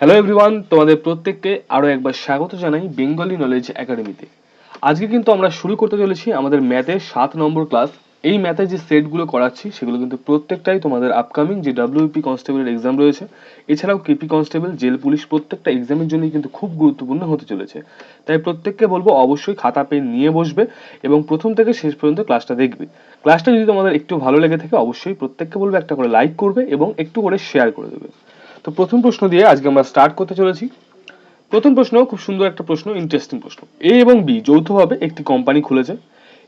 Hello everyone তোমাদের প্রত্যেককে আরও একবার স্বাগত জানাই বেঙ্গলি নলেজ একাডেমিতে আজকে কিন্তু আমরা শুরু করতে চলেছি আমাদের ম্যাথের সাত নম্বর ক্লাস এই ম্যাথে যে সেটগুলো করাচ্ছি, সেগুলো কিন্তু প্রত্যেকটাই তোমাদের আপকামিং যে ডাব্লিউপি কনস্টেবলের এক্সাম রয়েছে, এছাড়াও কেপি কনস্টেবল জেল পুলিশ প্রত্যেকটা এক্সামের জন্যই কিন্তু খুব গুরুত্বপূর্ণ হতে চলেছে। তাই প্রত্যেককে বলব অবশ্যই খাতা, পেন নিয়ে বসবে এবং প্রথম থেকে শেষ পর্যন্ত ক্লাসটা দেখবে। ক্লাসটা যদি তোমাদের একটু ভালো লেগে থাকে, অবশ্যই প্রত্যেককে বলব একটা করে লাইক করবে এবং একটু করে শেয়ার করে দেবে। তো প্রথম প্রশ্ন দিয়ে আজকে আমরা স্টার্ট করতে চলেছি। প্রথম প্রশ্ন, খুব সুন্দর একটা প্রশ্ন ইন্টারেস্টিং প্রশ্ন। এ এবং বি যৌথভাবে একটি কোম্পানি খুলেছে।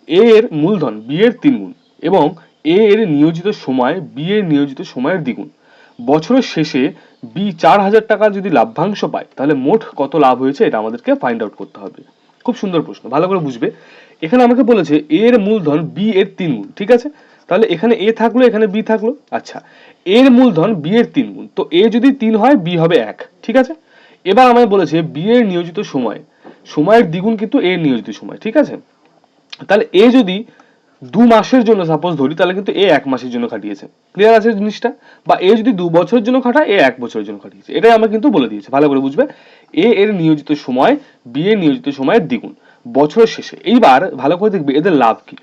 এ এর মূলধন বি এর তিন গুণ এবং এ এর নিয়োজিত সময় বি এর নিয়োজিত সময়ের দ্বিগুণ। বছরের শেষে বি চার হাজার টাকা যদি লাভ্যাংশ পায়, তাহলে মোট কত লাভ হয়েছে এটা আমাদেরকে ফাইন্ড আউট করতে হবে। খুব সুন্দর প্রশ্ন, ভালো করে বুঝবে। এখানে আমাকে বলেছে এ এর মূলধন বি এর তিন গুণ ঠিক আছে? তাহলে এখানে এ থাকল, এখানে বি থাকল। আচ্ছা এর মূলধন বি এর তিন গুণ। তো এ যদি তিন হয়, বি হবে এক, ঠিক আছে? এবার আমায় বলেছে বি এর নিয়োজিত সময়। সময়ের দ্বিগুণ কিন্তু এ নিয়োজিত সময়, ঠিক আছে? তাহলে এ যদি দু মাসের জন্য সাপোজ ধরি, তাহলে কিন্তু এ এক মাসের জন্য খাটিয়েছে। ক্লিয়ার আছে জিনিসটা? বা এ যদি দু বছরের জন্য খাটায়, এ এক বছরের জন্য খাটিয়েছে। এটাই আমরা কিন্তু বলে দিয়েছে, ভালো করে বুঝবে? এ এর নিয়োজিত সময়, বি এর নিয়োজিত সময়ের দ্বিগুণ, বছরের শেষে। এইবার ভালো করে দেখবে এদের লাভ কি?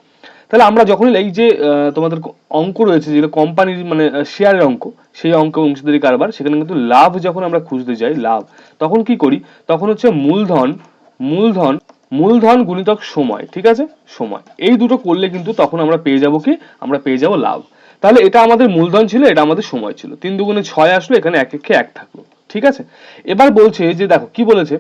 তাহলে আমরা যখনই এই যে তোমাদের অঙ্ক রয়েছে, যেটা কোম্পানির মানে শেয়ারের অঙ্ক, সেই অঙ্ক অংশীদারি কারবার, সেখানে কিন্তু লাভ যখন আমরা খুঁজতে যাই, লাভ, তখন কি করি? তখন হচ্ছে মূলধন মূলধন মূলধন গুণিতক সময়, ঠিক আছে? সময়। এই দুটো করলে কিন্তু তখন আমরা পেয়ে যাব কি? আমরা পেয়ে যাব লাভ। তাহলে এটা আমাদের মূলধন ছিল, এটা আমাদের সময় ছিল। তিন দুগুণে ছয় আসলো, এখানে একে এক থাকল, ঠিক আছে? এবার বলছে যে, দেখো, কি বলেছে?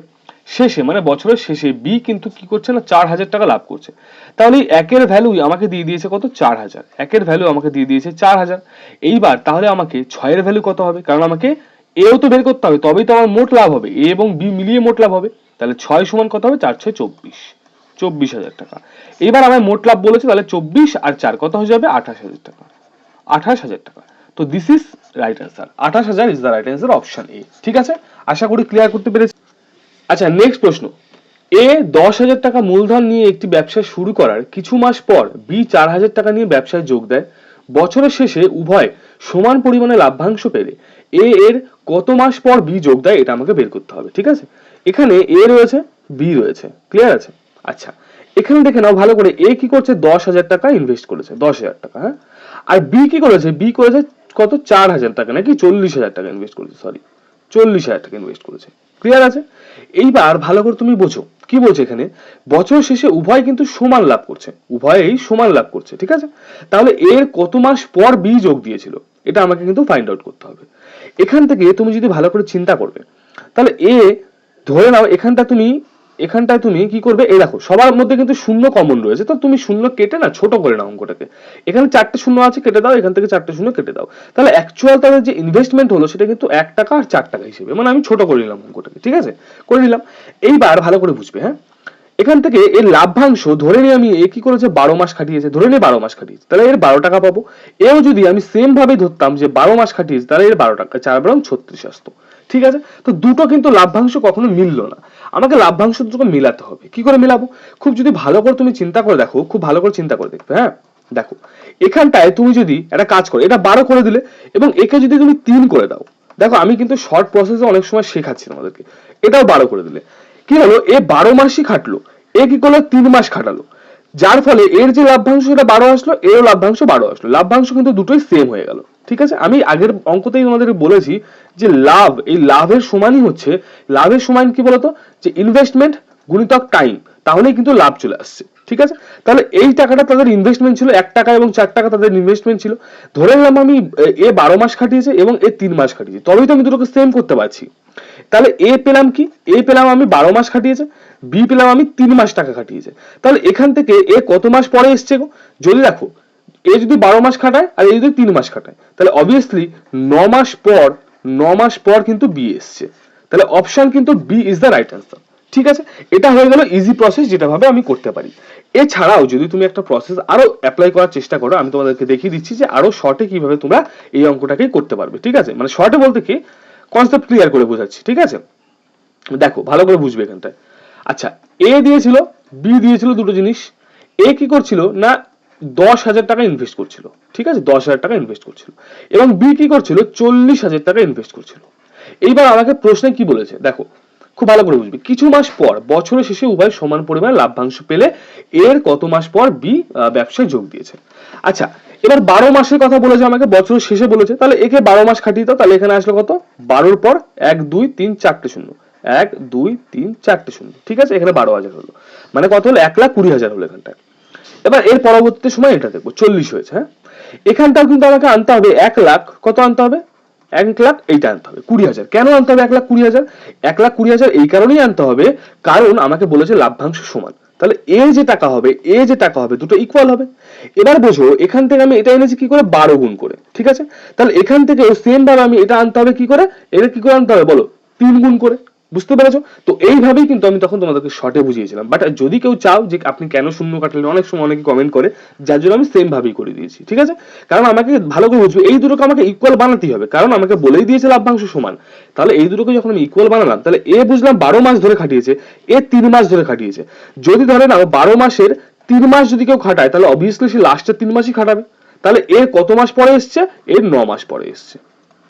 শেষে মানে বছরের শেষে বি কিন্তু কি করছে না, চার হাজার টাকা লাভ করছে। তাহলে একের ভ্যালু আমাকে দিয়ে দিয়েছে কত? চার হাজার। একের ভ্যালু আমাকে দিয়ে দিয়েছে চার হাজার। এইবার তাহলে আমাকে ছয়ের ভ্যালু কত হবে? কারণ আমাকে এও তো বের করতে হবে, তবেই তো আমার মোট লাভ হবে। এ এবং বি মিলিয়ে মোট লাভ হবে। তাহলে ছয় সমান কত হবে? চার, ছয়, চব্বিশ। চব্বিশ হাজার টাকা। এইবার আমার মোট লাভ বলেছে, তাহলে চব্বিশ আর চার কত হয়ে যাবে? আঠাশ হাজার টাকা। আঠাশ হাজার টাকা। তো দিস ইজ রাইট অ্যান্সার আঠাশ হাজার is the right answer option A ঠিক আছে? আশা করি ক্লিয়ার করতে পেরেছি। আচ্ছা নেক্সট প্রশ্ন। এ দশ হাজার টাকা মূলধন নিয়ে একটি ব্যবসা শুরু করার কিছু মাস পর বি চার হাজার টাকা নিয়ে ব্যবসায় যোগ দেয়। বছরের শেষে উভয় সমান পরিমাণে লাভ্যাংশ পেলে এ এর কত মাস পর বি যোগ দেয় এটা আমাকে বের করতে হবে, ঠিক আছে? এখানে এ রয়েছে বি রয়েছে ক্লিয়ার আছে? আচ্ছা এখানে দেখে নাও ভালো করে এ কি করছে? দশ হাজার টাকা ইনভেস্ট করেছে, দশ হাজার টাকা হ্যাঁ? আর বি কি করেছে? বি করেছে কত? চার হাজার টাকা, নাকি চল্লিশ হাজার টাকা ইনভেস্ট করেছে সরি চল্লিশ হাজার টাকা ইনভেস্ট করেছে ক্লিয়ার আছে? এইবার ভালো করে তুমি বোঝো। কি বলছে এখানে? বছর শেষে উভয় কিন্তু সমান লাভ করছে। উভয়েই সমান লাভ করছে, ঠিক আছে? তাহলে এর কত মাস পর বি যোগ দিয়েছিল? এটা আমাকে কিন্তু ফাইন্ড আউট করতে হবে। এখান থেকে তুমি যদি ভালো করে চিন্তা করবে, তাহলে এ ধরে নাও এখানটা তুমি এখানটায় তুমি কি করবে? এই দেখো, সবার মধ্যে কিন্তু শূন্য কমন রয়েছে। তো তুমি শূন্য কেটে না, ছোট করে নাও অঙ্কটাকে। এখানে চারটে শূন্য আছে, কেটে দাও, এখান থেকে চারটে শূন্য কেটে দাও। তাহলে অ্যাকচুয়াল তাদের যে ইনভেস্টমেন্ট হলো, সেটা কিন্তু এক টাকা আর চার টাকা হিসেবে। মানে আমি ছোট করে নিলাম অঙ্কটাকে, ঠিক আছে? করে নিলাম। এইবার ভালো করে বুঝবে হ্যাঁ? এখান থেকে এর লাভ্যাংশ ধরে নিয়ে আমি, এ কি করেছে? বারো মাস খাটিয়েছে। ধরে নিয়ে বারো মাস খাটিয়েছে। তাহলে এর বারো টাকা পাবো। এও যদি আমি সেম ভাবে ধরতাম যে বারো মাস খাটিয়েছে, তাহলে এর বারো টাকা, চার বারো ছত্রিশ আসতো। ঠিক আছে? তো দুটো কিন্তু লাভ্যাংশ কখনো মিললো না। আমাকে লাভ্যাংশ দুটোকে মিলাতে হবে। কি করে মিলাবো? খুব যদি ভালো করে তুমি চিন্তা করে দেখো, খুব ভালো করে চিন্তা করে দেখবে হ্যাঁ? দেখো, এখানটায় তুমি যদি একটা কাজ করো, এটা বারো করে দিলে, এবং একে যদি তুমি তিন করে দাও, দেখো, আমি কিন্তু শর্ট প্রসেসে অনেক সময় শেখাচ্ছি আমাদেরকে এটাও বারো করে দিলে। কি হলো? এ বারো মাসই খাটলো, এ কি করল? তিন মাস খাটালো। যার ফলে এর যে লাভ্যাংশ সেটা বারো আসলো এরও লাভ্যাংশ বারো আসলো। লাভ্যাংশ কিন্তু দুটোই সেম হয়ে গেল। ঠিক আছে? আমি আগের অঙ্কতেই তোমাদেরকে বলেছি যে লাভ এই লাভের সমানই হচ্ছে। লাভের সমান কি বলতো? যে ইনভেস্টমেন্ট গুণিতক টাইম তাহলেই কিন্তু লাভ চলে আসছে। ঠিক আছে? তাহলে এই টাকাটা তাদের ইনভেস্টমেন্ট ছিল এক টাকা এবং চার টাকা তাদের ইনভেস্টমেন্ট ছিল। ধরে নিলাম আমি এ, এ বারো মাস খাটিয়েছে এবং এ তিন মাস খাটিয়েছে। তবেই তো আমি দুটোকে সেম করতে পারছি। তাহলে এ পেলাম কি? এ পেলাম আমি বারো মাস খাটিয়েছে। বি পেলাম আমি তিন মাস টাকা খাটিয়েছে। তাহলে এখান থেকে এ কত মাস পরে এসছে গো? যদি দেখো, এ যদি বারো মাস খাটায় আর এ যদি তিন মাস খাটায়, তাহলে অবভিয়াসলি ন মাস পর, ন মাস পর কিন্তু বি এসছে। তাহলে অপশন কিন্তু B is the right answer ঠিক আছে? এটা হয়ে গেল ইজি প্রসেস যেটা ভাবে আমি করতে পারি। এছাড়াও যদি তুমি একটা প্রসেস আরও অ্যাপ্লাই করার চেষ্টা করো, আমি তোমাদেরকে দেখিয়ে দিচ্ছি যে আরও শর্টে কীভাবে তোমরা এই অঙ্কটাকে করতে পারবে। ঠিক আছে? মানে শর্টে বলতে কি কনসেপ্ট ক্লিয়ার করে বোঝাচ্ছি। ঠিক আছে? দেখো, ভালো করে বুঝবে এখানটায়। আচ্ছা এ দিয়েছিল বি দিয়েছিল দুটো জিনিস। এ কি করছিল? না, দশ হাজার টাকা ইনভেস্ট করছিল। ঠিক আছে? দশ হাজার টাকা ইনভেস্ট করছিল। এবং বি কি করছিল? চল্লিশ হাজার টাকা ইনভেস্ট করছিল। এইবার আমাকে প্রশ্নে কি বলেছে? দেখো, খুব ভালো করে বুঝবি। কিছু মাস পর, বছরের শেষে উভয় সমান পরিমাণ লাভ্যাংশ পেলে এর কত মাস পর বি ব্যবসায় যোগ দিয়েছে। আচ্ছা এবার বারো মাসের কথা বলেছে আমাকে, বছরের শেষে বলেছে। তাহলে একে বারো মাস খাটিয়ে দাও, তাহলে এখানে আসলো কত? বারোর পর এক, দুই, তিন, চারটে শূন্য। এক, দুই, তিন, চারটে শূন্য। ঠিক আছে? এখানে বারো হাজার হলো। মানে কত হলো? এক লাখ কুড়ি হাজার হলো এখানটায়। এবার এর পরবর্তী সময় এটা দেখব। চল্লিশ হয়েছে হ্যাঁ? এখানটাও কিন্তু আমাকে আনতে হবে এক লাখ। কত আনতে হবে? এক লাখ এইটা আনতে হবে, কুড়ি হাজার। কেন আনতে হবে এক লাখ কুড়ি হাজার? এক লাখ কুড়ি হাজার এই কারণেই আনতে হবে, কারণ আমাকে বলেছে লাভ্যাংশ সমান। তাহলে এ যে টাকা হবে, এ যে টাকা হবে, দুটো ইকুয়াল হবে। এবার বোঝো, এখান থেকে আমি এটা এনেছি কি করে? বারো গুণ করে। ঠিক আছে? তাহলে এখান থেকে সেম ভাবে আমি এটা আনতে হবে কি করে? এটা কি করে আনতে হবে? বলো, তিন গুণ করে। বুঝতে পেরেছ? তো এইভাবেই কিন্তু আমি তখন তোমাদেরকে শর্টে বুঝিয়েছিলাম। বাট যদি কেউ চাও যে আপনি কেন শূন্য কাটলেন, অনেক সময় অনেকে কমেন্ট করে, যার জন্য আমি সেম ভাবেই করে দিয়েছি, ঠিক আছে? কারণ আমাকে ভালো করে বুঝবে, এই দুটোকে আমাকে ইকুয়াল বানাতেই হবে। কারণ আমাকে বলেই দিয়েছে লাভ্যাংশ সমান। তাহলে এই দুটোকে যখন আমি ইকুয়াল বানালাম, তাহলে এ বুঝলাম বারো মাস ধরে খাটিয়েছে, এ তিন মাস ধরে খাটিয়েছে। যদি ধরে নাও বারো মাসের তিন মাস যদি কেউ খাটায়, তাহলে অবভিয়াসলি সে লাস্টের তিন মাসই খাটাবে। তাহলে এর কত মাস পরে এসছে? এর ন মাস পরে এসছে।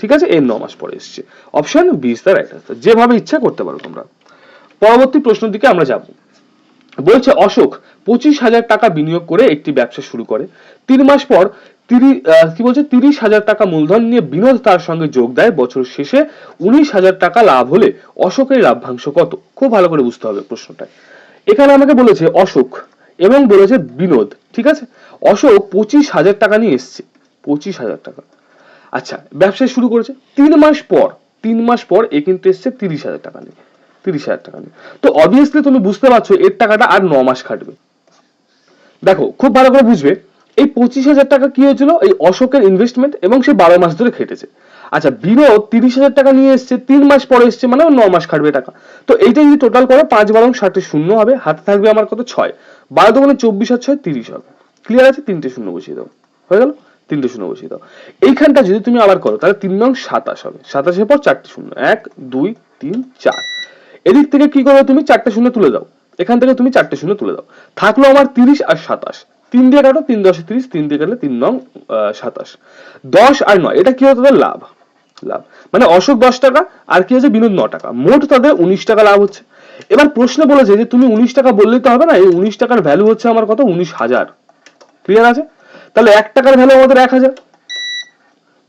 ঠিক আছে? এর ন মাস পরে এসছে। Option B is the right answer যেভাবে ইচ্ছা করতে পারো তোমরা। পরবর্তী প্রশ্নের দিকে আমরা যাব। বলছে, অশোক, পঁচিশ হাজার টাকা বিনিয়োগ করে একটি ব্যবসা শুরু করে। তিন মাস পর তিরিশ কি বলছে? তিরিশ হাজার টাকা মূলধন নিয়ে বিনোদ তার সঙ্গে যোগ দেয়। বছর শেষে উনিশ হাজার টাকা লাভ হলে অশোকের লাভ্যাংশ কত? খুব ভালো করে বুঝতে হবে প্রশ্নটা এখানে আমাকে বলেছে, অশোক এবং বলেছে বিনোদ। ঠিক আছে? অশোক পঁচিশ হাজার টাকা নিয়ে এসছে। পঁচিশ হাজার টাকা। আচ্ছা ব্যবসা শুরু করেছে তিন মাস পর, তিন মাস পর এ কিন্তু এসছে তিরিশ হাজার টাকা নিয়ে, তিরিশ হাজার টাকা নিয়ে। তো অবভিয়াসলি তুমি বুঝতে পারছ এর টাকাটা আর ন মাস খাটবে। দেখো, খুব ভালো করে বুঝবে, এই পঁচিশ হাজার টাকা কি হয়েছিল? এই অশোকের ইনভেস্টমেন্ট এবং সে বারো মাস ধরে খেটেছে। আচ্ছা বিনোদ তিরিশ হাজার টাকা নিয়ে এসছে, তিন মাস পরে এসছে মানে ন মাস খাটবে টাকা। তো এইটা যদি টোটাল করো, পাঁচ বারং ষাটে শূন্য হবে, হাতে থাকবে আমার কত? ছয়। বারো দোকানে চব্বিশ আর ছয়, তিরিশ হবে। ক্লিয়ার আছে? তিনটে শূন্য বসিয়ে দাও। হয়ে গেল? তিনটে শূন্য বসিয়ে দাও। এইখানটা যদি তুমি আবার করো, তাহলে তিন নং সাতাশ হবে। সাতাশের পর চারটে শূন্য। এক, দুই, তিন, চার। এদিক থেকে কি করবে তুমি? চারটে শূন্য তুলে দাও। এখান থেকে তুমি চারটে শূন্য তুলে দাও। থাকল আমার তিরিশ আর সাতাশ। তিন দিয়ে কাটো, তিন দশে তিরিশ, তিন দিয়ে কাটলে তিন নং সাতাশ। দশ আর নয়, এটা কি হতো তাদের লাভ? লাভ। মানে অশোক দশ টাকা, আর কি হচ্ছে বিনোদ ন টাকা। মোট তাদের উনিশ টাকা লাভ হচ্ছে। এবার প্রশ্ন বলেছে যে তুমি উনিশ টাকা বললেই তো হবে না, এই উনিশ টাকার ভ্যালু হচ্ছে আমার কত? উনিশ হাজার। ক্লিয়ার আছে? তাহলে এক টাকার ভ্যালু আমাদের এক হাজার।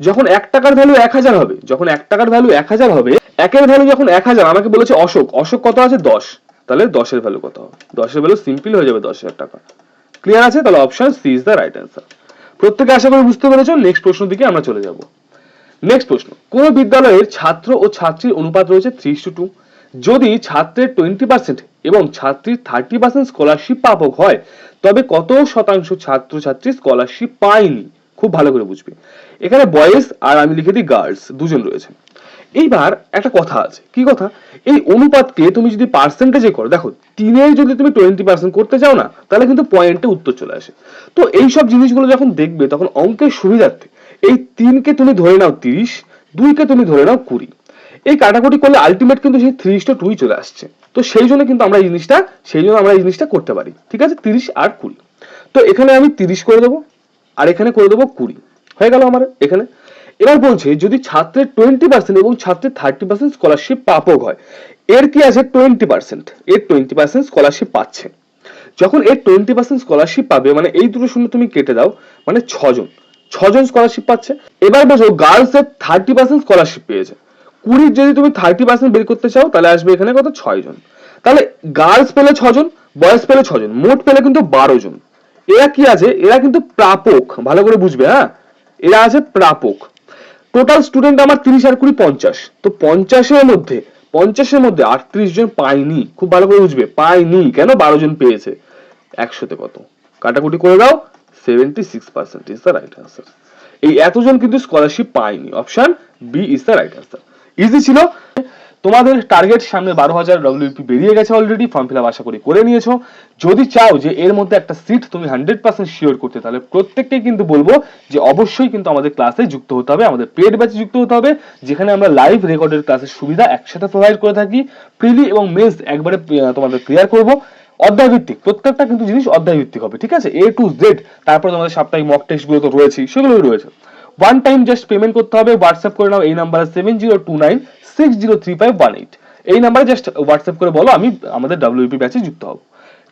যখন এক টাকার ভ্যালু এক হাজার হবে, যখন এক টাকার ভ্যালু এক হাজার হবে, একের ভ্যালু যখন এক হাজার, আমাকে বলেছে অশোক অশোক কত আছে? দশ। তাহলে দশের ভ্যালু কত হবে? দশের ভ্যালু সিম্পল হয়ে যাবে দশ হাজার টাকা। ক্লিয়ার আছে? তাহলে option C is the right answer প্রত্যেকে আশা করি বুঝতে পেরেছ নেক্সট প্রশ্ন দিকে আমরা চলে যাব। নেক্সট প্রশ্ন, কোন বিদ্যালয়ের ছাত্র ও ছাত্রীর অনুপাত রয়েছে থ্রি টু টু যদি ছাত্রের টোয়েন্টি পার্সেন্ট এবং ছাত্রীর থার্টি পার্সেন্ট স্কলারশিপ প্রাপক হয় তবে কত শতাংশ ছাত্র ছাত্রী স্কলারশিপ পায়নি? খুব ভালো করে বুঝবে। এখানে বয়েজ আর আমি লিখে দিই গার্লস দুজন রয়েছে। এইবার একটা কথা আছে। কি কথা? এই অনুপাতকে তুমি যদি পার্সেন্টেজে করো, দেখো তিনের যদি তুমি টোয়েন্টি পার্সেন্ট করতে চাও না, তাহলে কিন্তু পয়েন্টে উত্তর চলে আসে। তো এই সব জিনিসগুলো যখন দেখবে, তখন অঙ্কের সুবিধার্থে এই তিনকে তুমি ধরে নাও তিরিশ, দুইকে তুমি ধরে নাও কুড়ি। এই কাটাকুটি করলে আলটিমেট কিন্তু সেই থ্রি টুই চলে আসছে। তো সেই জন্য কিন্তু আমরা এই জিনিসটা, সেই জন্য আমরা এই জিনিসটা করতে পারি। ঠিক আছে? তিরিশ আর কুড়ি। তো এখানে আমি তিরিশ করে দেবো, আর এখানে করে দেবো কুড়ি। হয়ে গেল আমার এখানে। এবার বলছে, যদি ছাত্রের টোয়েন্টি পার্সেন্ট এবং ছাত্রের থার্টি পার্সেন্ট স্কলারশিপ প্রাপক হয়, এর কি আছে টোয়েন্টি পার্সেন্ট এর টোয়েন্টি পার্সেন্ট স্কলারশিপ পাচ্ছে। যখন এর টোয়েন্টি পার্সেন্ট স্কলারশিপ পাবে মানে এই দুটো শূন্য তুমি কেটে দাও মানে ছজন। ছজন স্কলারশিপ পাচ্ছে। এবার বোঝো গার্লস এর থার্টি পার্সেন্ট স্কলারশিপ পেয়েছে। কুড়ির যদি তুমি থার্টি পার্সেন্ট বের করতে চাও, তাহলে আসবে এখানে কত? ছয় জন তাহলে গার্লস পেলে ছজন বয়েজ পেলে ছজন, মোট পেলে কিন্তু বারো জন এরা কি আছে? এরা কিন্তু প্রাপক, ভালো করে বুঝবে হ্যাঁ? এরা আছে প্রাপক। টোটাল স্টুডেন্ট আমার তিরিশ আর কুড়ি পঞ্চাশ। তো পঞ্চাশের মধ্যে পঞ্চাশের মধ্যে আটত্রিশ জন পায়নি। খুব ভালো করে বুঝবে, পায়নি। কেন বারো জন পেয়েছে? একশোতে কত? কাটাকুটি করে দাও seventy six percent is the right answer এই এতজন কিন্তু স্কলারশিপ পায়নি। Option B is the right answer easy ছিল। তোমাদের টার্গেট সামনে বারো হাজার ডব্লিউপি বেরিয়ে গেছে অলরেডি ফর্ম ফিল আপ আশা করি করে নিয়েছো। যদি চাও যে এর মধ্যে একটা সিট তুমি হান্ড্রেড পার্সেন্ট শিওর করতে, তাহলে প্রত্যেককেই কিন্তু বলব যে অবশ্যই কিন্তু আমাদের ক্লাসে যুক্ত হতে হবে, আমাদের পেড ব্যাচে যুক্ত হতে হবে, যেখানে আমরা লাইভ রেকর্ডের ক্লাসের সুবিধা একসাথে প্রোভাইড করে থাকি। প্রিলি এবং মেন্স একবারে তোমাদের ক্লিয়ার করব। অধ্যায় ভিত্তিক প্রত্যেকটা কিন্তু জিনিস অধ্যায় ভিত্তিক হবে, ঠিক আছে? এ টু জেড তারপর তোমাদের সাপ্তাহিক মক টেস্টগুলো তো রয়েছে সেগুলোই রয়েছে। ওয়ান টাইম জাস্ট পেমেন্ট করতে হবে হোয়াটসঅ্যাপ করে নাও, এই নাম্বারে seven zero two nine six zero three five one eight এই নাম্বারে জাস্ট হোয়াটসঅ্যাপ করে বলো, আমি, আমাদের ডাব্লিউপি ব্যাচে যুক্ত হব।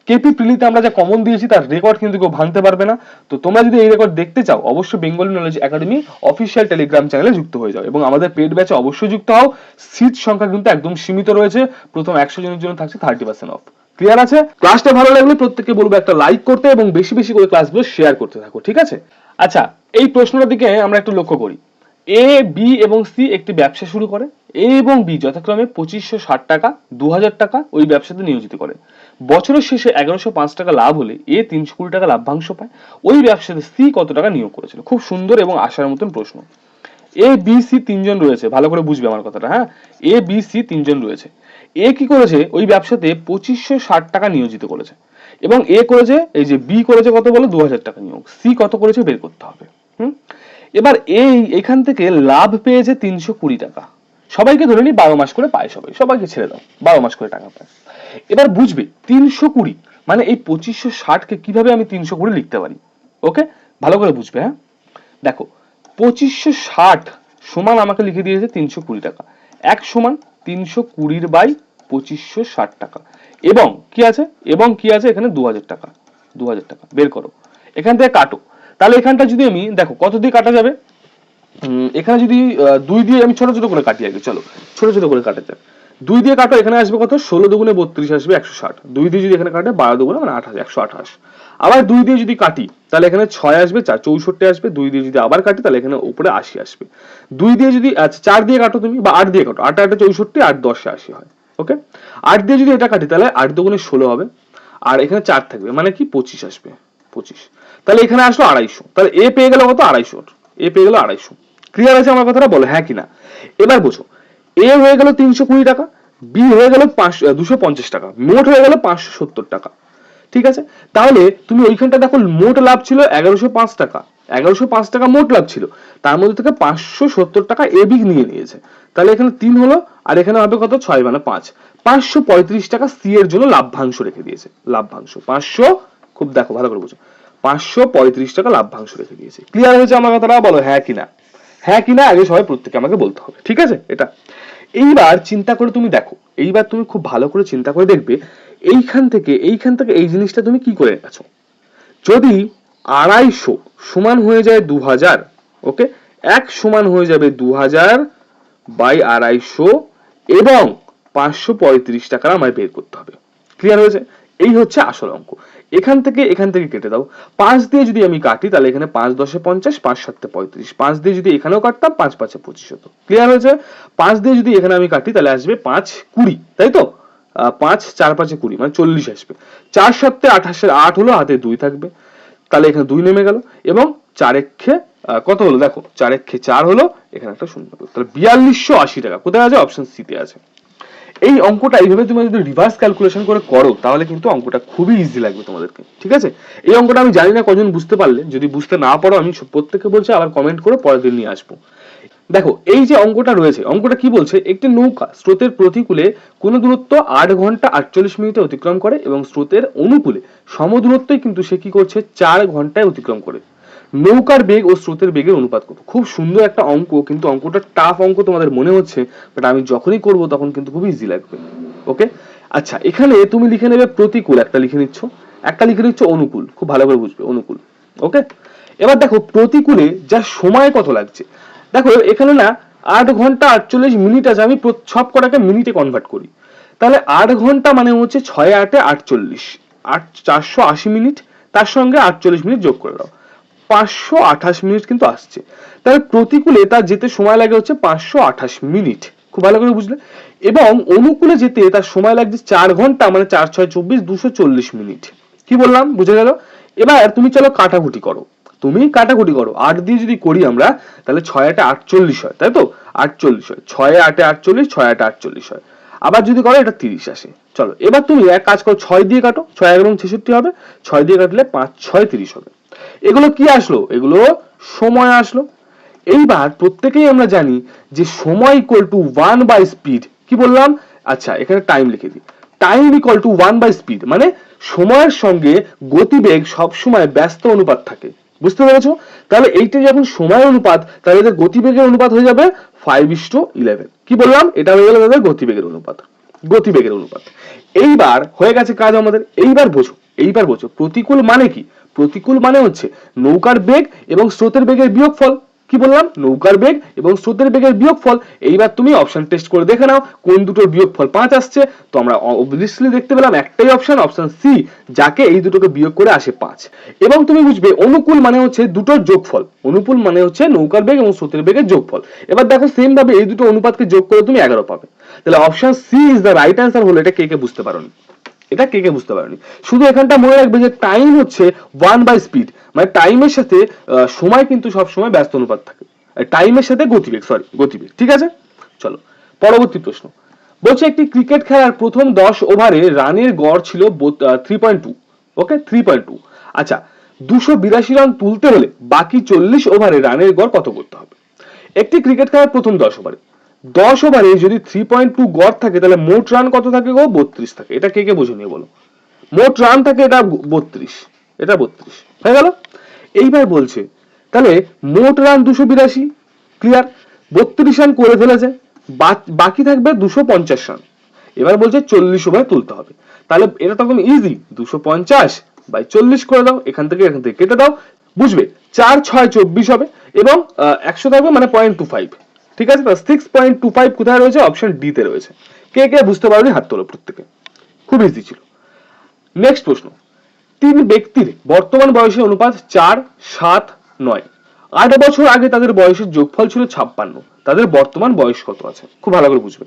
কেপি প্রিলিতে আমরা যা কমন দিয়েছি, তার রেকর্ড কিন্তু কেউ ভাঙতে পারবে না। তো তোমরা যদি এই রেকর্ড দেখতে চাও, অবশ্যই Bengali Knowledge Academy official Telegram চ্যানেলে যুক্ত হয়ে যাও। এবং আমাদের পেড ব্যাচে অবশ্যই যুক্ত হও। সিট সংখ্যা কিন্তু একদম সীমিত রয়েছে। প্রথম একশো জনের জন্য থাকছে থার্টি পার্সেন্ট অফ ক্লিয়ার আছে? ক্লাসটা ভালো লাগলে প্রত্যেককে বলব একটা লাইক করতে এবং বেশি বেশি করে ক্লাসগুলো শেয়ার করতে থাকো, ঠিক আছে? আচ্ছা এই প্রশ্নটার দিকে আমরা একটু লক্ষ্য করি। এ বি এবং সি একটি ব্যবসা শুরু করে। এ এবং বি যথাক্রমে পঁচিশশো ষাট টাকা দু হাজার টাকা ওই ব্যবসাতে নিয়োজিত করে। বছরের শেষে এগারোশো পাঁচ টাকা লাভ হলে এ তিনশো কুড়ি টাকা লাভ্যাংশ পায়। ওই ব্যবসাতে সি কত টাকা নিয়োগ করেছিল? খুব সুন্দর এবং আশার মতন প্রশ্ন। এ বি সি তিনজন রয়েছে। ভালো করে বুঝবে আমার কথাটা হ্যাঁ? এ বি সি তিনজন রয়েছে। এ কি করেছে? ওই ব্যবসাতে পঁচিশশো ষাট টাকা নিয়োজিত করেছে। এবং এ করেছে, এই যে বি করেছে কত বলো? দু হাজার টাকা নিয়োগ। সি কত করেছে? বের করতে হবে। হুম? এবার এই, এখান থেকে লাভ পেয়েছে তিনশো কুড়ি টাকা। সবাইকে ধরে নি বারো মাস করে পায় সবাই। সবাইকে ছেড়ে দাও। বারো মাস করে টাকা পায়। এবার বুঝবে, তিনশো কুড়ি মানে এই পঁচিশশো ষাটকে কীভাবে আমি তিনশো কুড়ি লিখতে পারি? ওকে? ভালো করে বুঝবে হ্যাঁ? দেখো, পঁচিশশো ষাট সমান আমাকে লিখে দিয়েছে তিনশো কুড়ি টাকা। এক সমান তিনশো কুড়ির বাই পঁচিশশো ষাট টাকা। এবং কি আছে? এবং কি আছে? এখানে দু হাজার টাকা। দু হাজার টাকা। বের করো। এখান থেকে কাটো। তাহলে এখানটা যদি আমি, দেখো, কত দিয়ে কাটা যাবে? এখানে যদি দুই দিয়ে আমি ছোট ছোট করে কাটি আগে, চলো। ছোট ছোট করে কাটা যাক। দুই দিয়ে কাটো, এখানে আসবে কত? ষোলো দুগুণে বত্রিশ আসবে একশো ষাট। দুই দিয়ে যদি এখানে কাটে, বারো দুগুণে মানে আঠাশ, একশো আঠাশ। আবার দুই দিয়ে যদি কাটি, তাহলে এখানে ছয় আসবে, চার, চৌষট্টি আসবে। দুই দিয়ে যদি আবার কাটি, তাহলে এখানে উপরে আশি আসবে। দুই দিয়ে যদি আচ্ছা চার দিয়ে কাটো তুমি, বা আট দিয়ে কাটো। আট আটে চৌষট্টি, আট দশে আশি হয়। ওকে আট দিয়ে যদি এটা কাটি, তাহলে আট দুগুণে ষোলো হবে। আর এখানে চার থাকবে মানে কি? পঁচিশ আসবে। পঁচিশ। তাহলে এখানে আসলো আড়াইশো। তাহলে এ পেয়ে গেল কত? আড়াইশো। এ পেয়ে গেল আড়াইশো। ক্লিয়ার আছে আমার কথাটা? বলো হ্যাঁ কিনা এবার বোঝো। এ হয়ে গেল তিনশো কুড়ি টাকা, বি হয়ে গেল পাঁচশো দুশো পঞ্চাশ টাকা, মোট হয়ে গেল পাঁচশো সত্তর টাকা। ঠিক আছে? তাহলে তুমি ওইখানটা দেখো, মোট লাভ ছিল এগারোশো পাঁচ টাকা। এগারোশো পাঁচ টাকা মোট লাভ ছিল। তার মধ্যে থেকে পাঁচশো সত্তর টাকা এবি নিয়ে নিয়েছে। তাহলে এখানে তিন হলো, আর এখানে হবে কত? ছয় মানে পাঁচ। পাঁচশো পঁয়ত্রিশ টাকা সি এর জন্য লাভ্যাংশ রেখে দিয়েছে। লাভ্যাংশ। পাঁচশো, খুব দেখো, ভালো করে বুঝো। পাঁচশো পঁয়ত্রিশ টাকা লাভ্যাংশ রেখে দিয়েছে। ক্লিয়ার হয়েছে আমার কথাটা? বলো হ্যাঁ কিনা হ্যাঁ কিনা আগে সবাই প্রত্যেকে আমাকে বলতে হবে। ঠিক আছে? এটা। এইবার চিন্তা করে তুমি দেখো। এইবার তুমি খুব ভালো করে চিন্তা করে দেখবে, এইখান থেকে এইখান থেকে এই জিনিসটা তুমি কি করে গেছো যদি আড়াইশো সমান হয়ে যায় দু হাজার ওকে এক সমান হয়ে যাবে দু হাজার বাই আড়াইশো এবং পাঁচশো পঁয়ত্রিশ টাকা আমায় বের করতে হবে। ক্লিয়ার হয়েছে? এই হচ্ছে আসল অঙ্ক। এখান থেকে এখান থেকে কেটে দাও। পাঁচ দিয়ে যদি আমি কাটি তাহলে এখানে পাঁচ দশে পঞ্চাশ পাঁচ সাতে পঁয়ত্রিশ। পাঁচ দিয়ে যদি এখানেও কাটতাম পাঁচ পাঁচে পঁচিশ হতো। ক্লিয়ার হয়েছে? পাঁচ দিয়ে যদি এখানে আমি কাটি তাহলে আসবে পাঁচ কুড়ি। তাই তো? পাঁচ চার পাঁচে কুড়ি মানে চল্লিশ আসবে। চার সাতে আঠাশের আট হলো হাতে দুই থাকবে। তাহলে এখানে দুই নেমে গেল এবং চার এক্ষে আহ, কত হলো? দেখো, চার এক্ষে চার হলো, এখানে একটা শূন্য হলো। তাহলে বিয়াল্লিশশো আশি টাকা। কোথায় আছে? অপশন সিতে আছে। এই অঙ্কটা এইভাবে তুমি যদি রিভার্স ক্যালকুলেশন করে করো, তাহলে কিন্তু অঙ্কটা খুবই ইজি লাগবে তোমাদেরকে। ঠিক আছে? এই অঙ্কটা আমি জানি না কজন বুঝতে পারলে। যদি বুঝতে না পারো, আমি প্রত্যেককে বলছি, আবার কমেন্ট করে পরের দিন নিয়ে আসব। দেখো, এই যে অঙ্কটা রয়েছে, অঙ্কটা কি বলছে? একটি নৌকা স্রোতের প্রতিকূলে কোনো দূরত্ব আট ঘণ্টা আটচল্লিশ মিনিটে অতিক্রম করে এবং স্রোতের অনুকূলে সমদূরত্বই কিন্তু সে কি করছে? চার ঘন্টায় অতিক্রম করে। নৌকার বেগ ও স্রোতের বেগের অনুপাত কত? খুব সুন্দর একটা অঙ্ক, কিন্তু অঙ্কটা টাফ অঙ্ক তোমাদের মনে হচ্ছে বাট আমি যখনই করব তখন কিন্তু খুব ইজি লাগবে ওকে আচ্ছা এখানে তুমি লিখে নেবে প্রতিকূল, একটা লিখে নিচ্ছ, একটা লিখে নিচ্ছ অনুকূল, খুব ভালো করে বুঝবে, অনুকূল ওকে এবার দেখো প্রতিকূলে যা সময় কত লাগছে, দেখো এখানে না আট ঘণ্টা আটচল্লিশ মিনিট আছে, আমি সব কটাকে মিনিটে কনভার্ট করি, তাহলে আট ঘণ্টা মানে হচ্ছে ছয় আটে আটচল্লিশ, আট চারশো আশি মিনিট, তার সঙ্গে আটচল্লিশ মিনিট যোগ করে দাও পাঁচশো আঠাশ মিনিট কিন্তু আসছে। তাহলে প্রতিকূলে তার যেতে সময় লাগে হচ্ছে পাঁচশো আঠাশ মিনিট। খুব ভালো করে বুঝলে? এবং অনুকূলে যেতে তার সময় লাগছে চার ঘণ্টা মানে চার ছয় চব্বিশ, দুশো চল্লিশ মিনিট। কি বললাম? বুঝে গেল? এবার তুমি চলো কাটাকুটি করো। তুমি কাটাকুটি করো। আট দিয়ে যদি করি আমরা, তাহলে ছয় আটে আটচল্লিশ হয়, তাই তো? আটচল্লিশ হয়। ছয় আটে আটচল্লিশ, ছয় আটে আটচল্লিশ হয়। আবার যদি করো, এটা তিরিশ আসে। চলো, এবার তুমি এক কাজ করো, ছয় দিয়ে কাটো, ছয় এবং ছেষট্টি হবে। ছয় দিয়ে কাটলে পাঁচ, ছয় তিরিশ হবে। এগুলো কি আসলো? এগুলো সময় আসলো। এইবার প্রত্যেকেই আমরা জানি যে সময় equal to one by speed কি বললাম? আচ্ছা এখানে টাইম লিখে দিই। Time equal to one by speed মানে সময়ের সঙ্গে গতিবেগ সবসময় ব্যস্ত অনুপাত থাকে। বুঝতে পেরেছ? তাহলে এইটা যখন সময় অনুপাত, তাহলে এদের গতিবেগের অনুপাত হয়ে যাবে ফাইভ ইস টু ইলেভেন কি বললাম? এটা হয়ে গেল দাদা গতিবেগের অনুপাত। গতিবেগের অনুপাত। এইবার হয়ে গেছে কাজ আমাদের। এইবার বোঝো। এইবার বোঝো। প্রতিকূল মানে কি? প্রতিকূল মানে হচ্ছে নৌকার বেগ এবং স্রোতের বেগের বিয়োগফল। কি বললাম? নৌকার বেগ এবং স্রোতের বেগের বিয়োগফল। এইবার তুমি অপশন টেস্ট করে দেখে নাও কোন দুটোর বিয়োগফল পাঁচ আসছে। তো আমরা অবভিয়াসলি দেখতে পেলাম একটাই অপশন অপশন সি যাকে এই দুটোকে বিয়োগ করে আসে পাঁচ। এবং তুমি বুঝবে অনুকূল মানে হচ্ছে দুটোর যোগফল। অনুকূল মানে হচ্ছে নৌকার বেগ এবং স্রোতের বেগের যোগফল। এবার দেখো সেম ভাবে এই দুটো অনুপাতকে যোগ করে তুমি এগারো পাবে। তাহলে option C is the right answer হলো এটা কে কে বুঝতে পারোনি। এটা কে কে বুঝতে পারেনি? শুধু এখানটা মনে রাখবে যে টাইম হচ্ছে ওয়ান বাই স্পিড মানে টাইমের সাথে সময় কিন্তু সব সময় ব্যস্ত অনুপাত থাকে। টাইমের সাথে গতিবেগ সরি গতিবেগ, ঠিক আছে? চলো, পরবর্তী প্রশ্ন। বলছে একটি ক্রিকেট খেলার প্রথম দশ ওভারে রানের গড় ছিল three point two okay three point two আচ্ছা দুশো বিরাশি রান তুলতে হলে বাকি চল্লিশ ওভারে রানের গড় কত করতে হবে? একটি ক্রিকেট খেলার প্রথম দশ ওভারে দশ ওভারে যদি থ্রি পয়েন্ট টু গড় থাকে, তাহলে মোট রান কত থাকে গো? বত্রিশ থাকে। এটা কে কে বুঝে নিয়ে বলো? মোট রান থাকে এটা বত্রিশ। এটা বত্রিশ। হয়ে গেল? এইবার বলছে, তাহলে মোট রান দুশো বিরাশি। ক্লিয়ার বত্রিশ রান করে ফেলেছে। বাকি থাকবে দুশো পঞ্চাশ রান এবার বলছে চল্লিশ ওভার তুলতে হবে। তাহলে এটা তখন ইজি দুশো পঞ্চাশ বাই চল্লিশ করে দাও, এখান থেকে এখান থেকে কেটে দাও। বুঝবে? চার ছয় চব্বিশ হবে এবং একশো থাকবে মানে পয়েন্ট টু ফাইভ ঠিক আছে সিক্স পয়েন্ট টু ফাইভ কোথায় রয়েছে? অপশন ডি তে রয়েছে। কে কে বুঝতে পারোনি? হাত তোলো প্রত্যেকে। খুব ইজি ছিল। নেক্সট প্রশ্ন। তিন ব্যক্তির বর্তমান বয়সের অনুপাত চার, সাত, নয়। আট বছর আগে তাদের বয়সের যোগফল ছিল ছাপ্পান্ন। তাদের বর্তমান বয়স কত আছে? খুব ভালো করে বুঝবে।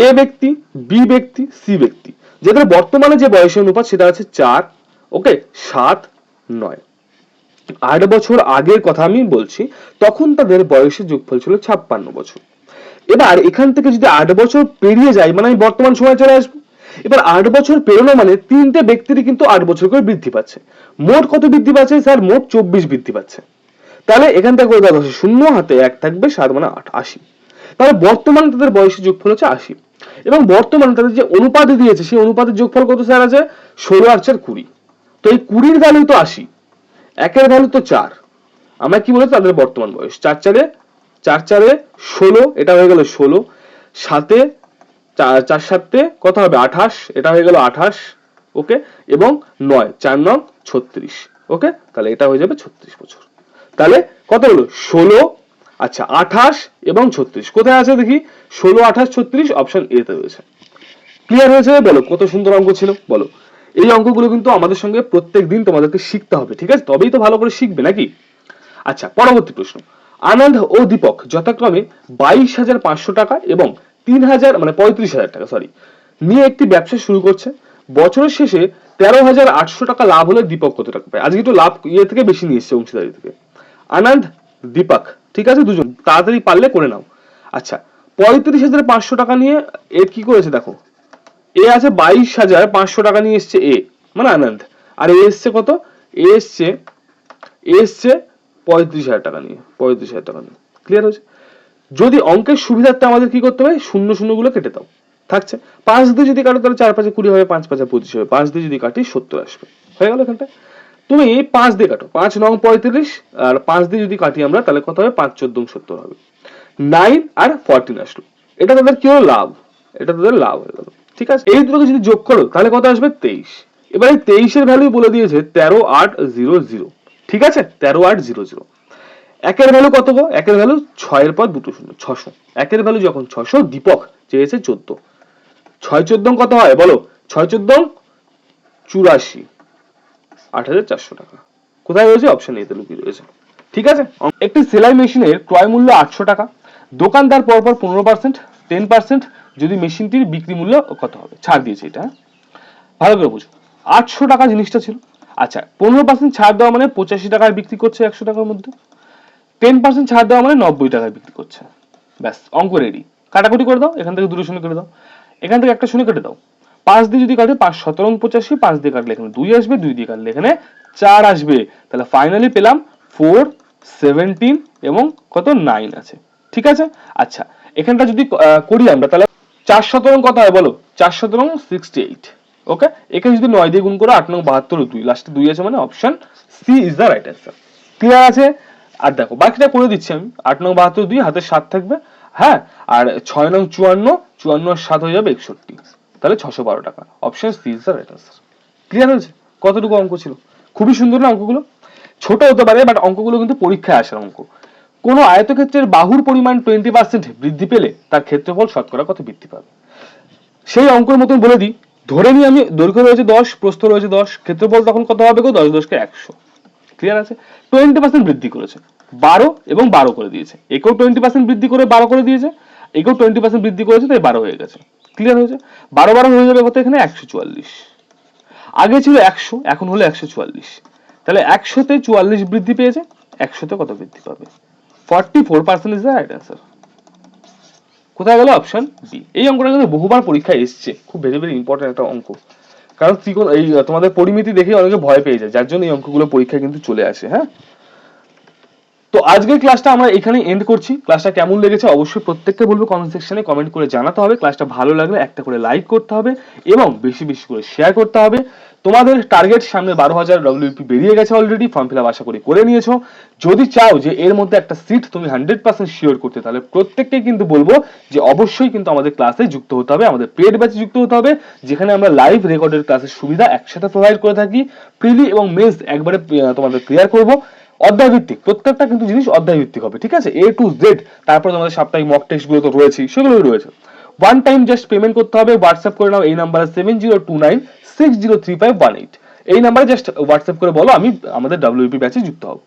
এ ব্যক্তি, বি ব্যক্তি, সি ব্যক্তি। যাদের বর্তমানে যে বয়সের অনুপাত সেটা আছে চার, ওকে? সাত, নয়। আট বছর আগের কথা আমি বলছি, তখন তাদের বয়সের যোগফল ছিল ছাপ্পান্ন বছর। এবার এখান থেকে যদি আট বছর পেরিয়ে যায় মানে আমি বর্তমান সময় চলে আসব। এবার আট বছর পেরোনো মানে তিনটে ব্যক্তিরই কিন্তু আট বছর করে বৃদ্ধি পাচ্ছে। মোট কত বৃদ্ধি পাচ্ছে স্যার? মোট চব্বিশ বৃদ্ধি পাচ্ছে। তাহলে এখান থেকে করে দেওয়া শূন্য, হাতে এক থাকবে, সাত মানে আট, আশি। তাহলে বর্তমানে তাদের বয়সের যোগফল হচ্ছে আশি। এবং বর্তমানে তাদের যে অনুপাত দিয়েছে, সেই অনুপাতের যোগফল কত স্যার আছে? ষোলো আর চার, কুড়ি। তো এই কুড়ির ভ্যালু তো আশি। একের ভ্যালু তো চার। আমরা কি বলে তাদের বর্তমান বয়স। চার চারে চার চারে ষোলো, এটা হয়ে গেল ষোলো। সাতে চার সাতে কত হবে? আঠাশ, এটা হয়ে গেল আঠাশ ওকে এবং নয়, চার নং ছত্রিশ ওকে তাহলে এটা হয়ে যাবে ছত্রিশ বছর। তাহলে কত হলো? ষোলো আচ্ছা আঠাশ এবং ছত্রিশ। কোথায় আছে দেখি? ষোলো, আঠাশ, ছত্রিশ অপশন এতে রয়েছে। ক্লিয়ার হয়েছে? বলো, কত সুন্দর অঙ্ক ছিল? বলো। এই অঙ্কগুলো কিন্তু আমাদের সঙ্গে প্রত্যেক দিন তোমাদেরকে শিখতে হবে, ঠিক আছে? তবেই তো ভালো করে শিখবে নাকি? আচ্ছা পরবর্তী প্রশ্ন। আনন্দ ও দীপক যথাক্রমে বাইশ হাজার পাঁচশো টাকা এবং তিন হাজার মানে পঁয়ত্রিশ হাজার টাকা সরি নিয়ে একটি ব্যবসা শুরু করছে। বছরের শেষে তেরো হাজার আটশো টাকা লাভ হলে দীপক কত টাকা পায়? আজকে একটু লাভ ইয়ে থেকে বেশি নিয়ে এসছে, অংশীদারি থেকে। আনন্দ, দীপক, ঠিক আছে দুজন? তাড়াতাড়ি পারলে করে নাও। আচ্ছা পঁয়ত্রিশ হাজার পাঁচশো টাকা নিয়ে এর কি করেছে দেখো? এ আছে বাইশ হাজার পাঁচশো টাকা নিয়ে এসছে এ মানে আনন্দ। আর এ এসছে কত? এ এসছে এ এসছে পঁয়ত্রিশ হাজার টাকা নিয়ে, পঁয়ত্রিশ হাজার টাকা নিয়ে। ক্লিয়ার হয়েছে? যদি অঙ্কের সুবিধার্থে আমাদের কি করতে হবে শূন্য শূন্যগুলো কেটে দাও। থাকছে? পাঁচ দিয়ে যদি কাটো, তাহলে চার পাঁচে কুড়ি হবে, পাঁচ পাঁচে পঁচিশ হবে। পাঁচ দিয়ে যদি কাটি, সত্তর আসবে। হয়ে গেল এখানটা? তুমি পাঁচ দিয়ে কাটো। পাঁচ নং পঁয়ত্রিশ, আর পাঁচ দিয়ে যদি কাটি আমরা, তাহলে কত হবে? পাঁচ চোদ্দ সত্তর হবে। নাইন আর ফোরটিন আসলো। এটা তাদের কি হলো? লাভ। এটা তাদের লাভ হয়ে গেল। ঠিক আছে? এই দুটোকে যদি যোগ করো, তাহলে কত আসবে? তেইশ। এবার এই তেইশের ভ্যালু বলে দিয়েছে তেরো আট জিরো জিরো। ঠিক আছে? তেরো আট জিরো জিরো। একের ভ্যালু কত গো? একের ভ্যালু ছয়ের পর দুটো শূন্য, ছশো। একের ভ্যালু যখন ছশো, দীপক চেয়েছে চোদ্দ। ছয় চোদ্দ কত হয়? বলো। ছয় চোদ্দ চুরাশি। আট হাজার চারশো টাকা। কোথায় রয়েছে? অপশন এতে লুকিয়ে রয়েছে। ঠিক আছে? একটি সেলাই মেশিনের ক্রয় মূল্য আটশো টাকা। দোকানদার পরপর পনেরো পার্সেন্ট টেন পার্সেন্ট যদি মেশিনটির বিক্রি মূল্য কত হবে? ছাড় দিয়েছে এটা? ভালো করে বুঝো। আটশো টাকা জিনিসটা ছিল। আচ্ছা পনেরো পার্সেন্ট ছাড় দেওয়া মানে পঁচাশি টাকায় বিক্রি করছে একশো টাকার মধ্যে। টেন পার্সেন্ট ছাড় দেওয়া মানে নব্বই টাকায় বিক্রি করছে। ব্যাস, অঙ্ক রেডি কাটাকুটি করে দাও, এখান থেকে দুটো শূন্য কেটে দাও। এখান থেকে একটা শূন্য কেটে দাও। পাঁচ দিয়ে যদি কাটে পাঁচ, সতেরো পঁচাশি, পাঁচ দিয়ে কাটলে এখানে দুই আসবে, দুই দিয়ে কাটলে এখানে চার আসবে। তাহলে ফাইনালি পেলাম ফোর সেভেন্টিন এবং কত? নাইন আছে। ঠিক আছে? আচ্ছা এখানটা যদি করি আমরা, তাহলে চার শতরং কত হয় বলো? চার শতরং সিক্সটি এইট ওকে এখানে যদি নয় দিয়ে গুণ করো আট নং বাহাত্তর দুই লাস্টে দুই আছে মানে option C is the right answer clear আছে? আর দেখো, বাকিটা করে দিচ্ছি আমি। আট নং বাহাত্তর দুই, হাতে সাত থাকবে হ্যাঁ? আর ছয় নং চুয়ান্ন চুয়ান্ন সাত হয়ে যাবে একষট্টি। তাহলে ছশো বারো টাকা। Option C is the right answer clear হয়েছে? কতটুকু অঙ্ক ছিল? খুবই সুন্দর না অঙ্কগুলো? ছোট হতে পারে বাট অঙ্কগুলো কিন্তু পরীক্ষায় আসার অঙ্ক। কোনো আয়তক্ষেত্রের বাহুর পরিমাণ টোয়েন্টি পার্সেন্ট বৃদ্ধি পেলে তার ক্ষেত্রফল শতকরা কত বৃদ্ধি পাবে? সেই অঙ্কের মতন বলে দিই, ধরে নিই আমি দৈর্ঘ্য রয়েছে দশ, প্রস্থ রয়েছে দশ, ক্ষেত্রফল তখন কত হবে গো? দশ দশকে একশো। ক্লিয়ার আছে? টোয়েন্টি পার্সেন্ট বৃদ্ধি করেছে। বারো এবং বারো করে দিয়েছে। একেও টোয়েন্টি পার্সেন্ট বৃদ্ধি করে বারো করে দিয়েছে। একেও টোয়েন্টি পার্সেন্ট বৃদ্ধি করেছে, তাই বারো হয়ে গেছে। ক্লিয়ার হয়েছে? বারো বারো হয়ে যাবে কত এখানে? একশো চুয়াল্লিশ। আগে ছিল একশো, এখন হলো একশো চুয়াল্লিশ। তাহলে একশোতে চুয়াল্লিশ বৃদ্ধি পেয়েছে, একশোতে কত বৃদ্ধি পাবে? কোথায় গেল অপশন বি এই অঙ্কটা কিন্তু বহুবার পরীক্ষায় এসছে। খুব ভেরি ভেরি ইম্পর্টেন্ট একটা অঙ্ক। কারণ ত্রিকোণ এই, তোমাদের পরিমিতি দেখে অনেকে ভয় পেয়ে যায়। যার জন্য এই অঙ্কগুলো পরীক্ষায় কিন্তু চলে আসে হ্যাঁ? তো আজকের ক্লাসটা আমরা এখানে এন্ড করছি। ক্লাসটা কেমন লেগেছে অবশ্যই প্রত্যেককে বলব কমেন্ট সেকশনে কমেন্ট করে জানাতে হবে। ক্লাসটা ভালো লাগলে একটা করে লাইক করতে হবে এবং বেশি বেশি করে শেয়ার করতে হবে। তোমাদের টার্গেট সামনে বারো হাজার ডব্লিউপি বেরিয়ে গেছে অলরেডি ফর্ম ফিল আপ আশা করি করে নিয়েছো। যদি চাও যে এর মধ্যে একটা সিট তুমি হান্ড্রেড পার্সেন্ট শিওর করতে, তাহলে প্রত্যেককে কিন্তু বলব যে অবশ্যই কিন্তু আমাদের ক্লাসে যুক্ত হতে হবে, আমাদের পেড ব্যাচে যুক্ত হতে হবে, যেখানে আমরা লাইভ রেকর্ডের ক্লাসের সুবিধা একসাথে প্রোভাইড করে থাকি। প্রিলি এবং মেন্স একবারে তোমাদের ক্লিয়ার করব। অধ্যায় ভিত্তিক প্রত্যেকটা কিন্তু জিনিস অধ্যায় ভিত্তিক হবে, ঠিক আছে? এ টু জেড তারপর তোমাদের সাপ্তাহিক মক টেস্টগুলো তো রয়েছেই সেগুলোই রয়েছে। ওয়ান টাইম জাস্ট পেমেন্ট করতে হবে হোয়াটসঅ্যাপ করে নাও, এই নাম্বারে seven zero two nine six zero three five one eight এই নাম্বারে জাস্ট হোয়াটসঅ্যাপ করে বলো, আমি, আমাদের ডাব্লিউপি ব্যাচে যুক্ত হব।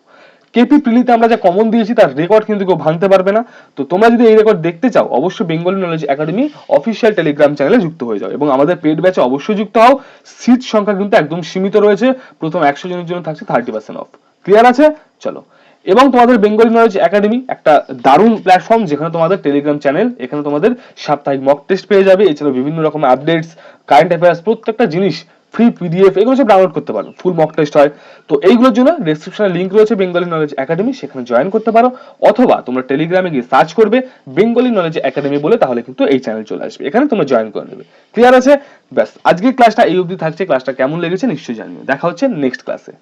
কেপি প্রিলিতে আমরা যা কমন দিয়েছি, তার রেকর্ড কিন্তু কেউ ভাঙতে পারবে না। তো তোমরা যদি এই রেকর্ড দেখতে চাও, অবশ্যই Bengali Knowledge Academy official Telegram চ্যানেলে যুক্ত হয়ে যাও এবং আমাদের পেড ব্যাচে অবশ্যই যুক্ত হও। সিট সংখ্যা কিন্তু একদম সীমিত রয়েছে, প্রথম একশো জনের জন্য থাকছে থার্টি পার্সেন্ট অফ ক্লিয়ার আছে, চলো। এবং তোমাদের বেঙ্গলি নলেজ একাডেমি একটা দারুণ প্ল্যাটফর্ম যেখানে তোমাদের টেলিগ্রাম চ্যানেল এখানে তোমাদের সাপ্তাহিক মক টেস্ট পেয়ে যাবে, এছাড়াও বিভিন্ন রকম আপডেটস কারেন্ট অ্যাফেয়ার্স প্রত্যেকটা জিনিস ফ্রি পিডিএফ এগুলো সব ডাউনলোড করতে পারো ফুল মক টেস্ট হয়। তো এইগুলোর জন্য ডেসক্রিপশনে লিংক রয়েছে বেঙ্গলি নলেজ একাডেমি সেখানে জয়েন করতে পারো, অথবা তোমরা টেলিগ্রামে গিয়ে সার্চ করবে বেঙ্গলি নলেজ একাডেমি বলে, তাহলে কিন্তু এই চ্যানেল চলে আসবে। এখানে তোমরা জয়েন করে নেবে। ক্লিয়ার আছে? ব্যাস, আজকের ক্লাসটা এই অবধি থাকছে। ক্লাসটা কেমন লেগেছে? নিশ্চয়ই জানিও। দেখা হচ্ছে নেক্সট ক্লাসে